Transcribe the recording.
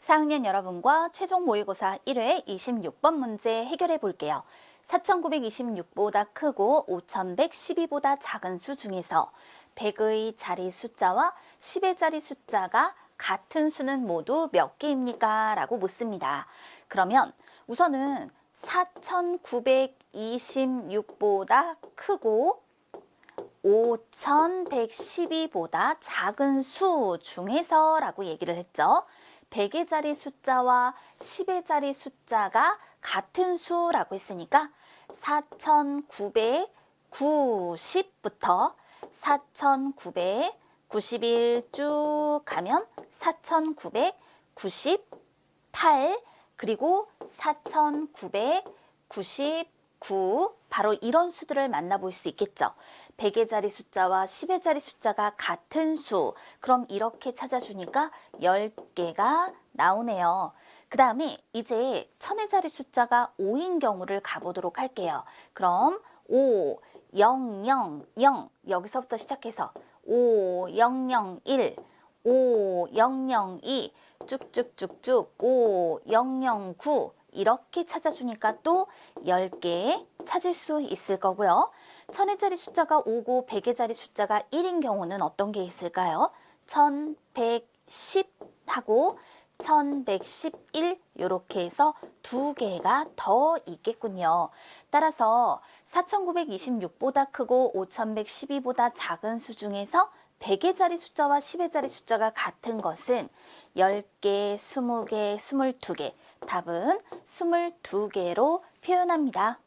4학년 여러분과 최종 모의고사 1회 26번 문제 해결해 볼게요. 4926보다 크고 5112보다 작은 수 중에서 100의 자리 숫자와 10의 자리 숫자가 같은 수는 모두 몇 개입니까? 라고 묻습니다. 그러면 우선은 4926보다 크고 5112보다 작은 수 중에서 라고 얘기를 했죠. 100의 자리 숫자와 10의 자리 숫자가 같은 수라고 했으니까 4990부터 4991 쭉 가면 4998 그리고 4999 바로 이런 수들을 만나볼 수 있겠죠. 100의 자리 숫자와 10의 자리 숫자가 같은 수. 그럼 이렇게 찾아주니까 10개가 나오네요. 그 다음에 이제 천의 자리 숫자가 5인 경우를 가보도록 할게요. 그럼 5, 0, 0, 0 여기서부터 시작해서 5, 0, 0, 1, 5, 0, 0, 2 쭉쭉쭉쭉 5, 0, 0, 9 이렇게 찾아주니까 또 10개 찾을 수 있을 거고요. 천의 자리 숫자가 5고 100의 자리 숫자가 1인 경우는 어떤 게 있을까요? 1110 하고 1111 이렇게 해서 두 개가 더 있겠군요. 따라서 4926보다 크고 5112보다 작은 수 중에서 100의 자리 숫자와 10의 자리 숫자가 같은 것은 10개, 20개, 22개. 답은 22개로 표현합니다.